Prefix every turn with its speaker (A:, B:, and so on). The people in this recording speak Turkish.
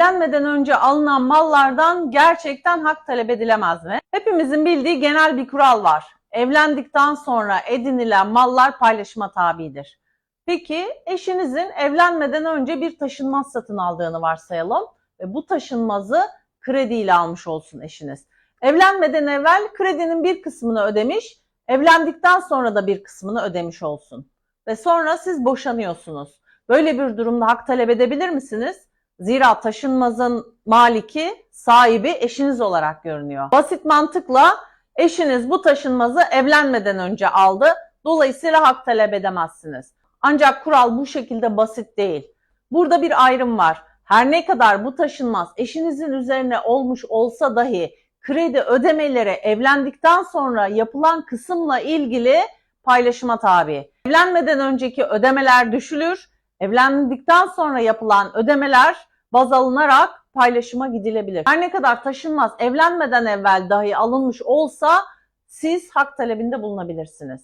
A: evlenmeden önce alınan mallardan gerçekten hak talep edilemez mi? Hepimizin bildiği genel bir kural var. Evlendikten sonra edinilen mallar paylaşıma tabidir. Peki eşinizin evlenmeden önce bir taşınmaz satın aldığını varsayalım ve bu taşınmazı krediyle almış olsun eşiniz. Evlenmeden evvel kredinin bir kısmını ödemiş, evlendikten sonra da bir kısmını ödemiş olsun. Ve sonra siz boşanıyorsunuz. Böyle bir durumda hak talep edebilir misiniz? Zira taşınmazın maliki, sahibi eşiniz olarak görünüyor. Basit mantıkla eşiniz bu taşınmazı evlenmeden önce aldı. Dolayısıyla hak talep edemezsiniz. Ancak kural bu şekilde basit değil. Burada bir ayrım var. Her ne kadar bu taşınmaz eşinizin üzerine olmuş olsa dahi kredi ödemeleri evlendikten sonra yapılan kısımla ilgili paylaşıma tabi. Evlenmeden önceki ödemeler düşülür. Evlendikten sonra yapılan ödemeler baz alınarak paylaşıma gidilebilir. Her ne kadar taşınmaz evlenmeden evvel dahi alınmış olsa siz hak talebinde bulunabilirsiniz.